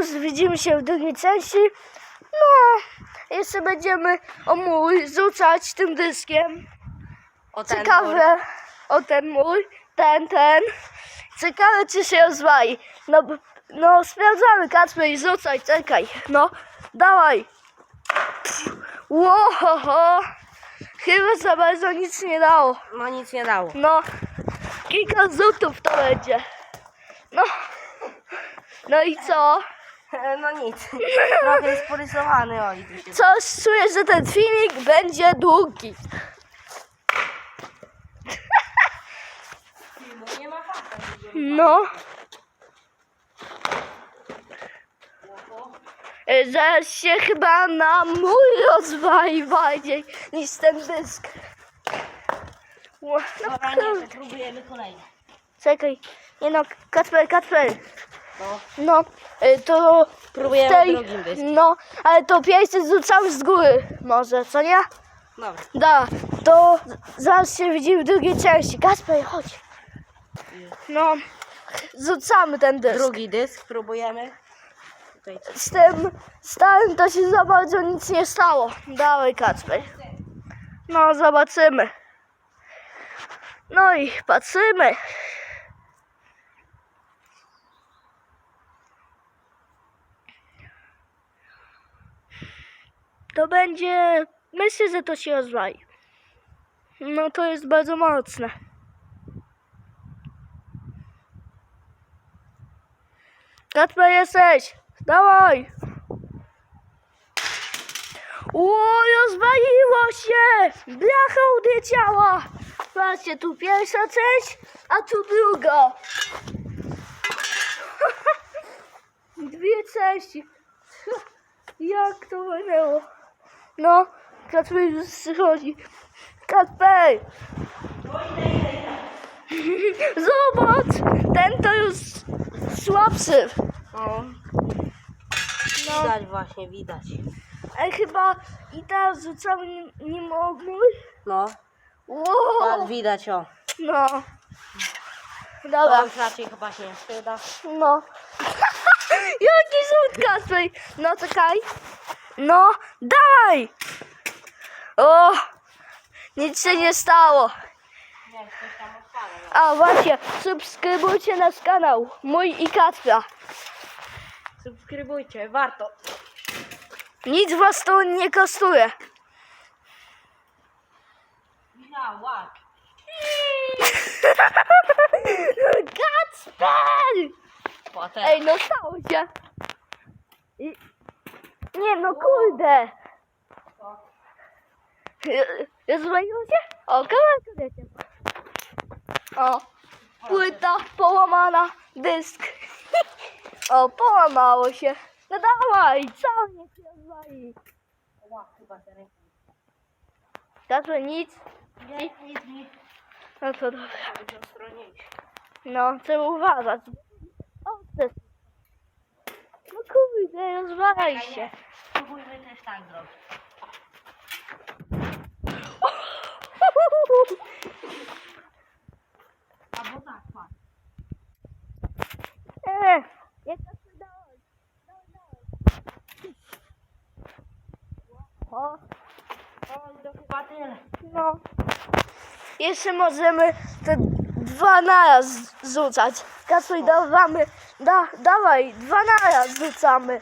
już widzimy się w drugiej części. No, jeszcze będziemy o mój rzucać tym dyskiem. O ten Ciekawe, o ten mój, ten, ten. Ciekawe, czy się rozwali. No, no sprawdzamy, Kacper, i rzucaj, czekaj. No, dawaj. Łohoho. Chyba za bardzo nic nie dało. No nic nie dało. No, kilka rzutów to będzie. No, no i co? No nic. Trochę jest porysowany, oj. tu się- Coś czuję, że ten filmik będzie długi. Nie ma fakta. No. E, Zaraz się chyba na mój rozwali bardziej niż ten dysk. Ło- No, Dobra, nie, to próbujemy kolejny. czekaj. Nie no, Kacper, Kacper. No, No, e, to próbujemy w tej, drugim dyskiem. No, ale to pierwszy rzucamy z góry może, co nie? Dobra. Da, to zaraz się widzimy w drugiej części. Kacper, chodź. No, rzucamy ten dysk. Drugi dysk próbujemy. Tutaj. Z tym starym to się za bardzo nic nie stało. Dawaj Kacper. No, zobaczymy. No i patrzymy. To będzie... Myślę, że to się rozwali. No to jest bardzo mocne. Kacper jesteś! Dawaj! O, rozwaliło się! Blacha odleciała! Patrzcie, tu pierwsza część, a tu druga. Dwie części. Jak to minęło? No, Kacper już przychodzi. Kacper! Zobacz! Ten to już słabszy. No. No. Widać właśnie, widać. Ale chyba i teraz rzucamy nim, nim o mój. No, Wow. tak widać o. No. To Dobra, już raczej chyba się nie przyda. no. Jaki rzut, Kacper? No, czekaj. No, dawaj! O, nic się nie stało. Nie, coś tam odpala. A właśnie, subskrybujcie nasz kanał, mój i Kacpra. Subskrybujcie, warto. Nic was to nie kosztuje. Łap. Kacper! Potem. Ej, no stało się. I... Nie, no kurde. Rozwaliło się? O, kawałek lecie. O, płyta połamana, dysk. O, połamało się. No dawaj, co niech się rozwali. Kacper, nic. Nie, nic, nic. No to dobra. No, trzeba uważać. O, też. No kurde, rozwalaj się. Spróbujmy też tak zrobić. Albo tak, patrz. Eee, jak to się dało? O, O, to chyba tyle. no. Jeszcze możemy te dwa naraz rzucać. Kasuj, dawamy, da, dawaj, dwa naraz rzucamy.